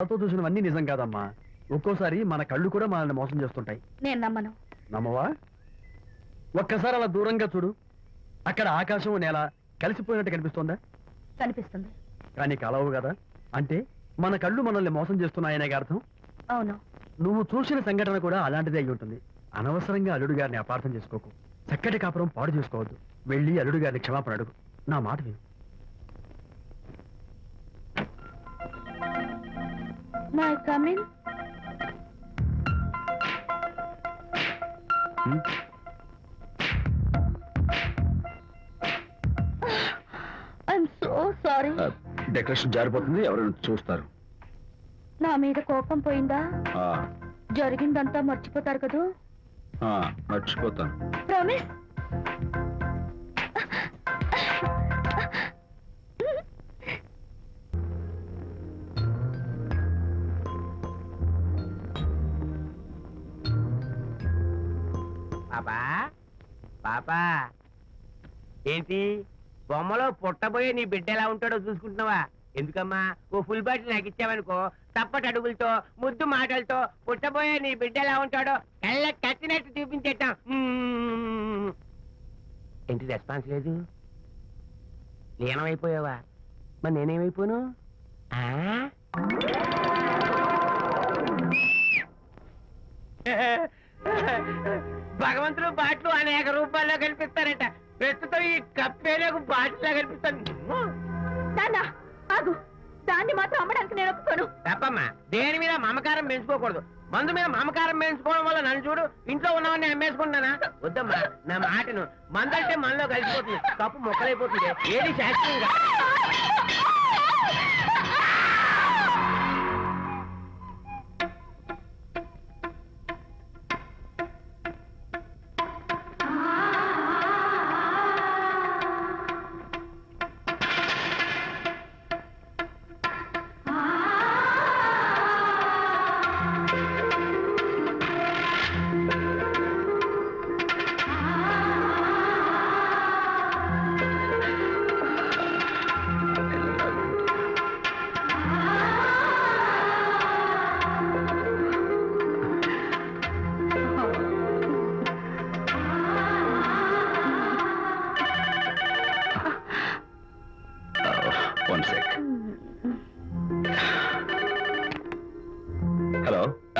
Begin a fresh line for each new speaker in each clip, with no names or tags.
కళ్ళతో చూసినవన్నీ నిజం కాదమ్మా. ఒక్కోసారి మన కళ్ళు కూడా మనల్ని మోసం చేస్తుంటాయి.
నేను నమ్మను.
నమ్మవా? ఒక్కసారి అలా దూరంగా చూడు. అక్కడ ఆకాశం నేల కలిసిపోయినట్టు కనిపిస్తోందా?
కనిపిస్తుంది.
కానీ కలవు కదా? అంటే మన కళ్ళు మనల్ని మోసం చేస్తున్నాయనే అర్థం?
అవును.
నువ్వు చూసిన సంఘటన కూడా అలాంటిదే అయి ఉంటుంది. అనవసరంగా అల్లుడు గారిని అపార్థం చేసుకోకు. చక్కటి కాపురం పాడు చేసుకోవద్దు. వెళ్ళి అల్లుడు గారిని క్షమాపణ అడుగు. నా మాట విను.
May come in
hmm?
I'm so sorry
decoration జారిపోతుంది ఎవరైనా చూస్తారు.
నా మీద కోపం పోయిందా?
ఆ,
జరిగిందంతా మర్చిపోతారు కదూ?
ఆ, మర్చిపోతాను.
ప్రామిస్
పాపా పాపా ఏంటి? బొమ్మలో పుట్టబోయే నీ బిడ్డ ఎలా ఉంటాడో చూసుకుంటున్నావా? ఎందుకమ్మా? ఓ ఫుల్ బాటిల్ నాకు ఇచ్చావనుకో తప్పటి అడుగులతో ముద్దు మాటలతో పుట్టబోయే నీ బిడ్డ ఎలా ఉంటాడో కళ్ళ కట్టినట్టు చూపించేటాం ఏంటి రెస్పాన్స్ లేదు? లీనమైపోయావా? మరి నేనేమైపోను? ఆ? భగవంతుడు బాట్లు అనేక రూపాల్లో కనిపిస్తారట ప్రస్తుతం ఈ కప్పేలకు బాటిలా కనిపిస్తాను
నాన్న ఆగు. దాన్ని మాత్రం అమ్మడానికి నేను ఒప్పుకోను.
తప్పమ్మా. దేని మీద మమకారం పెంచుకోకూడదు. మందు మీద మమకారం పెంచుకోవడం వల్ల నన్ను చూడు ఇంట్లో ఉన్నవన్నీ అమ్మేసుకుంటానా వద్దమ్మా నా మాటను మందంటే మనలో కలిసిపోతుంది. కప్పు మొక్కలైపోతుంది. ఏది శాస్త్రీయంగా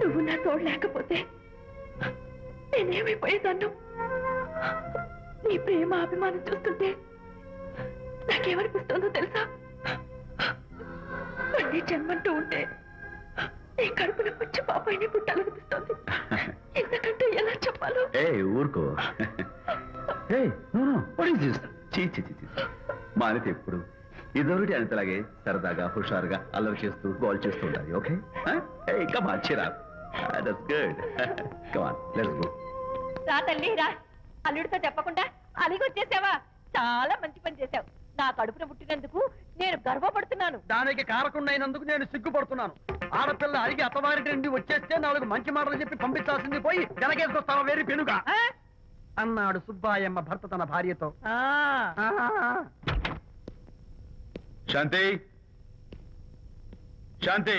నువ్వు నా తోడు లేకపోతే నేనేమైపోయేదాన్ను? నీ ప్రేమ అభిమానం చూస్తుంటే నాకేమనిపిస్తుందో తెలుసా? మళ్ళీ జన్మంటూ ఉంటే నీ కడుపున వచ్చి పాపాయిని పుట్టాలనిపిస్తుంది. ఎందుకంటే ఎలా చెప్పాలో?
ఏ ఊరుకో. ఏ నో నో వాట్ ఎప్పుడు సరదాగా హుషారుగా అల్లరి చేస్తూ గోల్ చేస్తూ ఓకే ఇంకా మంచిరా చిరా that's good come on let's go
రా తల్లి రా. అల్లుడితో చెప్పకుండా అలిగొచ్చేసావా చాలా మంచి పని చేశావు. నా కడుపున పుట్టినందుకు నేను గర్వపడుతున్నాను.
దానికి కారకుండైనందుకు నేను సిగ్గుపడుతున్నాను. ఆడపిల్ల అడిగి అత్తవారి నుండి వచ్చేస్తే నాలుగు మంచి మాటలు చెప్పి పంపించాల్సింది పోయి వెనకేసుకొస్తావా వేరు పెనుగా? అన్నాడు సుబ్బాయమ్మ భర్త తన భార్యతో.
శాంతి. శాంతి.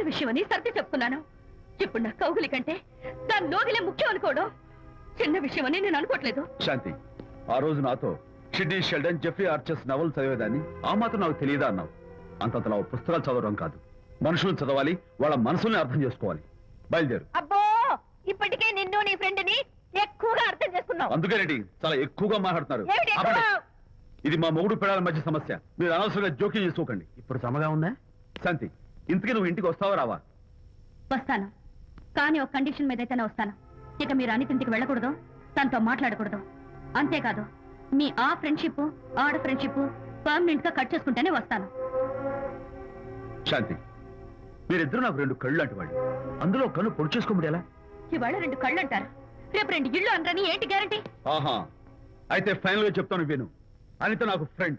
చిన్న విషయమని సర్ది చెప్తున్నాను. ఇప్పుడు నా కౌగులి కంటే దాని లోగిలే ముఖ్యం అనుకోవడం చిన్న విషయమని నేను అనుకోవట్లేదు.
శాంతి ఆ రోజు నాతో Sidney Sheldon Jeffrey Archer's novel చదివేదాన్ని ఆ మాత్రం నాకు తెలియదా అన్నావు? అంతంతలా పుస్తకాలు చదవడం కాదు. మనుషులను చదవాలి వాళ్ళ మనసుల్ని అర్థం చేసుకోవాలి. బయలుదేరు.
అబ్బో! ఇప్పటికే నిన్ను నీ ఫ్రెండ్ని ఎక్కువగా అర్థం చేసుకున్నావు.
అందుకేనండి చాలా ఎక్కువగా మాట్లాడుతున్నారు.
ఏమిటి ఎక్కువ?
ఆపండి. ఇది మా మొగుడు పిల్లల మధ్య సమస్య. మీరు అనవసరంగా జోక్యం చేసుకోకండి.
ఇప్పుడు సమగా ఉందా?
శాంతి ఇంతకీ నువ్వు ఇంటికి వస్తావా రావా?
వస్తాను. కానీ ఒక కండిషన్ మీద అయితేనే వస్తాను. ఇక మీరు అనితింటికి వెళ్ళకూడదు తనతో మాట్లాడకూడదు. అంతేకాదు మీ ఆ ఫ్రెండ్షిప్ ఆడ ఫ్రెండ్షిప్ పర్మనెంట్గా కట్ చేసుకుంటేనే వస్తాను.
శాంతి మీరిద్దరు నాకు రెండు కళ్ళు లాంటి వాళ్ళు. అందులో కన్ను పొడి చేసుకోబడి ఎలా?
ఇవాళ రెండు కళ్ళు అంటారు రేపు రెండు ఇళ్ళు అనరని ఏంటి గ్యారంటీ
ఆహా అయితే ఫైనల్గా చెప్తాను విను. అనిత నాకు ఫ్రెండ్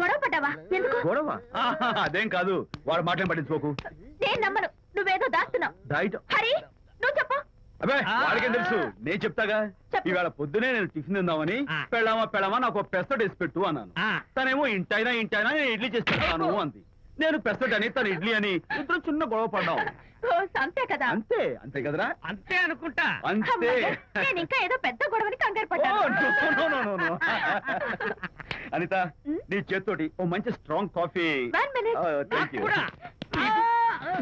గొడవ పడ్డావా? ఎందుకు?
గొడవ? ఆహా, అదేం కాదు. వాడు మాటలు పట్టించుకోకు.
నేను నమ్మను. నువ్వేదో దాస్తున్నావు.
డైట్
హరి నువ్వు చెప్పు.
అబ్బే. వాడికేం తెలుసు? నేను చెప్తాగా?
చెప్పు.
ఈవేళ పొద్దునే నేను టిఫిన్ తిందామని
ఆ.
పెళ్ళామా పెళ్ళామా నాకు ఒక పెసరట్ వేసి పెట్టు అన్నాను.
ఆ,
తనేమో ఇంటైనా ఇంటైనా నేను ఇడ్లీ చేసి పెడతాను అంది. నేను పెసరట్ అని తను ఇడ్లీ అని ఇద్దరు చిన్న గొడవ పడ్డాం.
ఓ, అంతే కదా?
అంతే అంతే కదరా?
అంతే అనుకుంటా.
అంతే.
అమ్మయ్య, నేను ఇంకా ఏదో పెద్ద గొడవని కంగారు
ఓ, no. అనిత? నీ చేత్తోటి ఓ మంచి strong coffee
One minute.
Thank you
కూడా.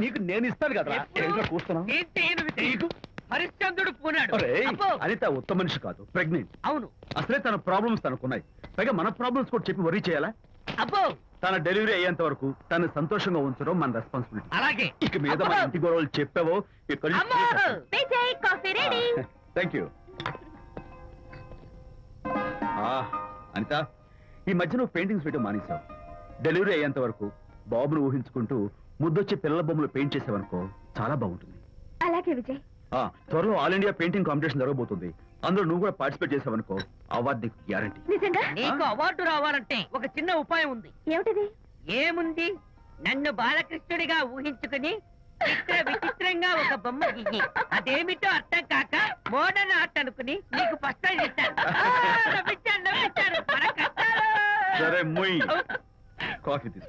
నీకు నేను ఇస్తాను కదా
ఎప్పుడు?
ఏంటో కూస్తున్నావు
ఏంటి ఈయన విజయ్? హరిశ్చంద్రుడు పూనాడు.
ఒరేయ్,
అబ్బో,
అనిత ఉత్తమ మనిషి కాదు ప్రెగ్నెంట్
అవును.
అసలే తన ప్రాబ్లమ్స్ తనకున్నాయి. పైగా మన ప్రాబ్లమ్స్ కూడా చెప్పి వరీ చేయాలా?
అబ్బో.
తన డెలివరీ అయ్యేంత వరకు తను సంతోషంగా ఉంచడం మన రెస్పాన్సిబిలిటీ
అలాగే.
ఇక మీద మన
అబ్బో.
ఇంటి గొడవలు చెప్పావో
అమ్మో.
Vijay coffee ready
thank you Anitha. ఈ మధ్య నువ్వు పెయింటింగ్స్ వేయడం మానేశావు. డెలివరీ అయ్యేంత వరకు బాబును ఊహించుకుంటూ ముద్దొచ్చి పిల్లల బొమ్మలు పెయింట్ చేసావనుకో చాలా బాగుంటుంది.
అలాగే విజయ్.
ఆ, త్వరలో ఆల్ ఇండియా పెయింటింగ్ కాంపిటీషన్ జరగబోతుంది. అందులో నువ్వు కూడా పార్టిసిపేట్ చేసావనుకో అవార్డు నీకు గ్యారంటీ.
నిజంగా?
నీకు అవార్డు రావాలంటే ఒక చిన్న ఉపాయం ఉంది.
ఏమిటిది?
ఏముంది? నన్ను బాలకృష్ణుడిగా ఊహించుకుని చిత్ర విచిత్రంగా ఒక బొమ్మ గీయి అదేమిటో అర్థం కాక మోడర్న్ ఆర్ట్ అనుకుని నీకు ఫస్ట్ ఇస్తాను ఆ, నవ్వించాను, నవ్వించాను. మన కష్టాలు.
సరే మొయ్ కాఫీ తీసుకో